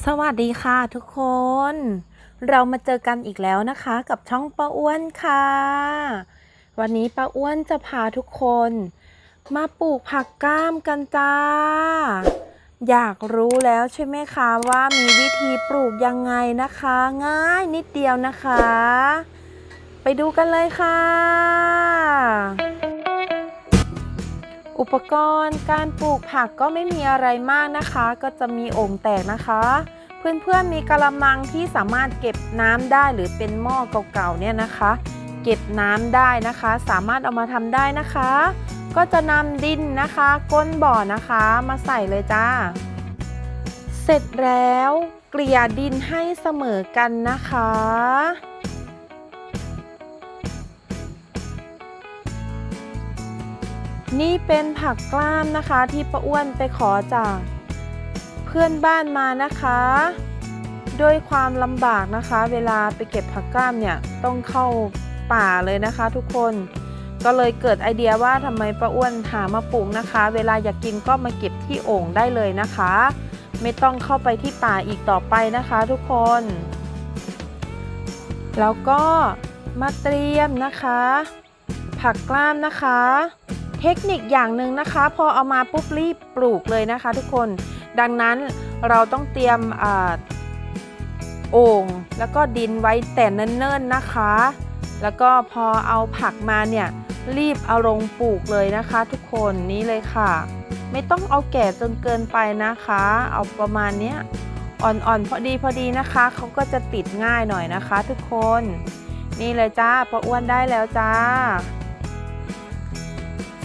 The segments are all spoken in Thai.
สวัสดีค่ะทุกคน เรามาเจอกันอีกแล้วนะคะกับช่องป้าอ้วนค่ะ วันนี้ป้าอ้วนจะพาทุกคน มาปลูกผักก้ามกันจ้า อยากรู้แล้วใช่ไหมคะว่ามีวิธีปลูกยังไงนะคะ ง่ายนิดเดียวนะคะ ไปดูกันเลยค่ะ อุปกรณ์การปลูกผักก็ไม่มีอะไรมากนะคะ ก็จะมีโอ่งแตกนะคะ เพื่อนๆมีกระมังที่สามารถเก็บน้ำได้หรือเป็นหม้อเก่าๆเนี่ยนะคะ เก็บน้ำได้นะคะ สามารถเอามาทำได้นะคะ ก็จะนำดินนะคะ ก้นบ่อนะคะมาใส่เลยจ้า เสร็จแล้วเกลี่ยดินให้เสมอกันนะคะ นี่เป็นผักกล้ามนะคะที่ป้าอ้วนไปขอจากเพื่อนบ้านมานะคะ ด้วยความลำบากนะคะ เวลาไปเก็บผักกล้ามเนี่ยต้องเข้าป่าเลยนะคะทุกคนก็เลยเกิดไอเดียว่าทำไมป้าอ้วนหามาปลูกนะคะ เวลาอยากกินก็มาเก็บที่โอ่งได้เลยนะคะ ไม่ต้องเข้าไปที่ป่าอีกต่อไปนะคะทุกคน แล้วก็มาเตรียมนะคะ ผักกล้ามนะคะ เทคนิคอย่างหนึ่งนะคะ พอเอามาปุ๊บรีบปลูกเลยนะคะ ทุกคน ดังนั้นเราต้องเตรียมอาโอ่งแล้วก็ดินไว้แต่เนิ่นๆนะคะ แล้วก็พอเอาผักมาเนี่ยรีบเอาลงปลูกเลยนะคะ ทุกคนนี่เลยค่ะ ไม่ต้องเอาแก่จนเกินไปนะคะ เอาประมาณเนี้ยอ่อนๆพอดีพอดีนะคะเขาก็จะติดง่ายหน่อยนะคะ ทุกคน นี่เลยจ้าป้าอ้วนได้แล้วจ้า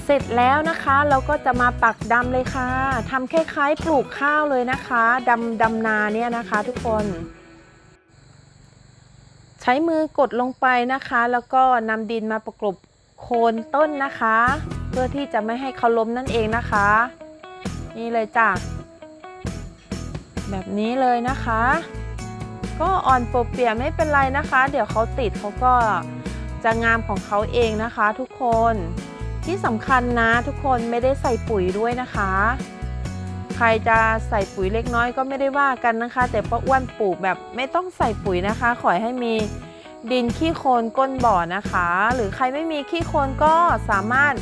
เสร็จแล้วนะคะ เราก็จะมาปักดำเลยค่ะทำคล้ายๆ ปลูกข้าวเลยนะคะดำดำนาเนี่ยนะคะ ทุกคน ใช้มือกดลงไปนะคะ แล้วก็นำดินมาประกบโคนต้นนะคะ เพื่อที่จะไม่ให้เขาล้มนั่นเองนะคะ นี่เลยจ้ะแบบนี้เลยนะคะ ก็อ่อนปวเปียไม่เป็นไรนะคะ เดี๋ยวเขาติดเขาก็จะงามของเขาเองนะคะ ทุกคน ที่สำคัญนะทุกคนไม่ได้ใส่ปุ๋ยด้วยนะคะ ใครจะใส่ปุ๋ยเล็กน้อยก็ไม่ได้ว่ากันนะคะ แต่ป้าอ้วนปลูกแบบไม่ต้องใส่ปุ๋ยนะคะ ขอให้มีดินขี้โคลนก้นบ่อนะคะ หรือใครไม่มีขี้โคลนก็สามารถ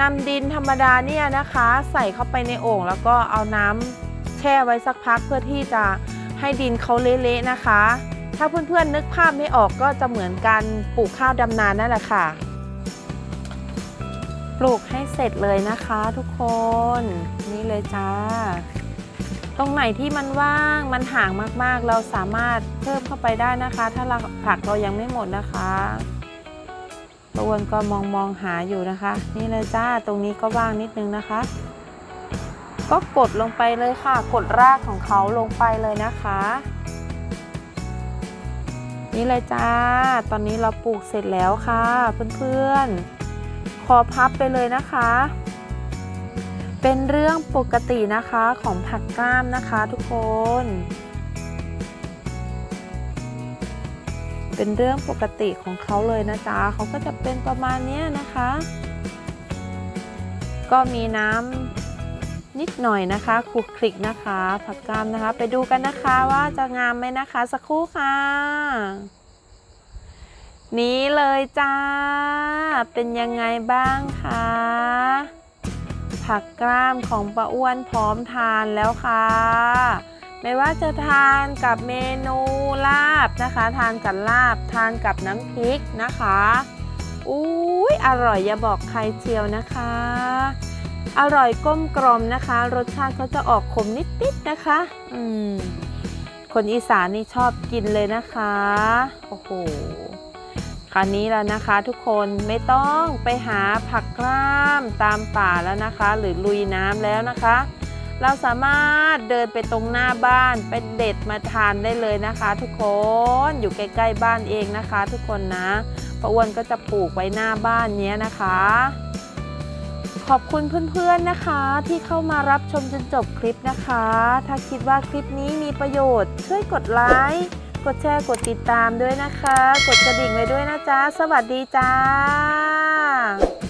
นำดินธรรมดาเนี่ยนะคะ ใส่เข้าไปในโอ่งแล้วก็เอาน้ำแช่ไว้สักพักเพื่อที่จะให้ดินเขาเละๆนะคะ ถ้าเพื่อนๆนึกภาพไม่ออกก็จะเหมือนการปลูกข้าวดำนานั่นแหละค่ะ ปลูกให้เสร็จเลยนะคะทุกคนนี่เลยจ้า ตรงไหนที่มันว่างมันห่างมากๆ เราสามารถเพิ่มเข้าไปได้นะคะ ถ้าเราผักเรายังไม่หมดนะคะตะวนก็มองมองหาอยู่นะคะ นี่เลยจ้าตรงนี้ก็ว่างนิดนึงนะคะ ก็กดลงไปเลยค่ะ กดรากของเขาลงไปเลยนะคะ นี่เลยจ้า ตอนนี้เราปลูกเสร็จแล้วค่ะเพื่อนๆ คอพับไปเลยนะคะ เป็นเรื่องปกตินะคะของผักกล้ามนะคะทุกคน เป็นเรื่องปกติของเขาเลยนะจ๊ะเขาก็จะเป็นประมาณนี้นะคะ ก็มีน้ำนิดหน่อยนะคะคลุกคลิกนะคะ ผักกล้ามนะคะ ไปดูกันนะคะว่าจะงามไหมนะคะสักครู่ค่ะ นี้เลยจ้า เป็นยังไงบ้างคะ ผักกล้ามของป้าอ้วนพร้อมทานแล้วค่ะ ไม่ว่าจะทานกับเมนูลาบนะคะ ทานกับลาบ ทานกับน้ำพริกนะคะอุ้ยอร่อยอย่าบอกใครเชียวนะคะ อร่อยก้มกลมนะคะ รสชาติเขาจะออกขมนิดๆนะคะ อืม คนอีสานนี่ชอบกินเลยนะคะ โอ้โห คราวนี้แล้วนะคะทุกคนไม่ต้องไปหาผักกล้ามตามป่าแล้วนะคะ หรือลุยน้ำแล้วนะคะ เราสามารถเดินไปตรงหน้าบ้านไปเด็ดมาทานได้เลยนะคะ ทุกคนอยู่ใกล้ๆบ้านเองนะคะ ทุกคนนะป้าอ้วนก็จะปลูกไว้หน้าบ้านเนี้ยนะคะ ขอบคุณเพื่อนๆนะคะที่เข้ามารับชมจนจบคลิปนะคะ ถ้าคิดว่าคลิปนี้มีประโยชน์ช่วยกดไลค์ กดแชร์กดติดตามด้วยนะคะ กดกระดิ่งไว้ด้วยนะจ๊ะ สวัสดีจ้า